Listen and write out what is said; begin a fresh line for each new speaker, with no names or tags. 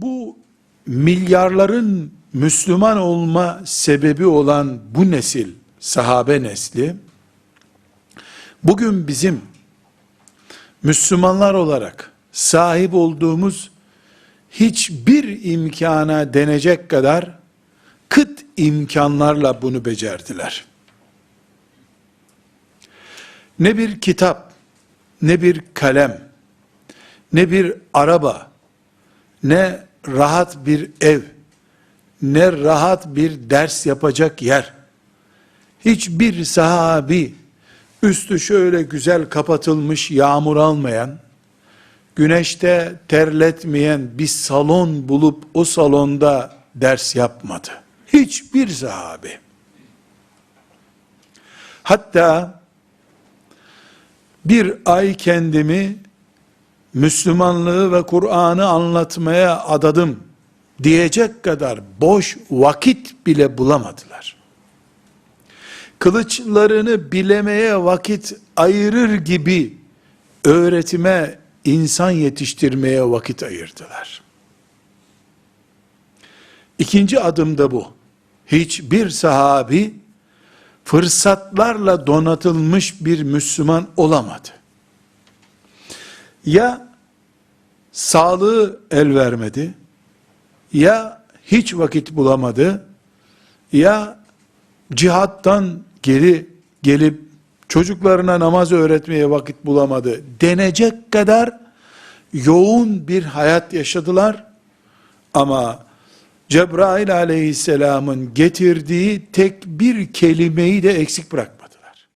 Bu milyarların Müslüman olma sebebi olan bu nesil, sahabe nesli, bugün bizim Müslümanlar olarak sahip olduğumuz hiçbir imkana denecek kadar kıt imkanlarla bunu becerdiler. Ne bir kitap, ne bir kalem, ne bir araba, ne rahat bir ev, ne rahat bir ders yapacak yer. Hiçbir sahabi üstü şöyle güzel kapatılmış, yağmur almayan, güneşte terletmeyen bir salon bulup o salonda ders yapmadı. Hiçbir sahabi. Hatta bir ay kendimi Müslümanlığı ve Kur'an'ı anlatmaya adadım diyecek kadar boş vakit bile bulamadılar. Kılıçlarını bilemeye vakit ayırır gibi öğretime, insan yetiştirmeye vakit ayırdılar. İkinci adım da bu. Hiçbir sahabi fırsatlarla donatılmış bir Müslüman olamadı. Ya sağlığı el vermedi, ya hiç vakit bulamadı, ya cihattan geri gelip çocuklarına namaz öğretmeye vakit bulamadı denecek kadar yoğun bir hayat yaşadılar. Ama Cebrail aleyhisselamın getirdiği tek bir kelimeyi de eksik bırak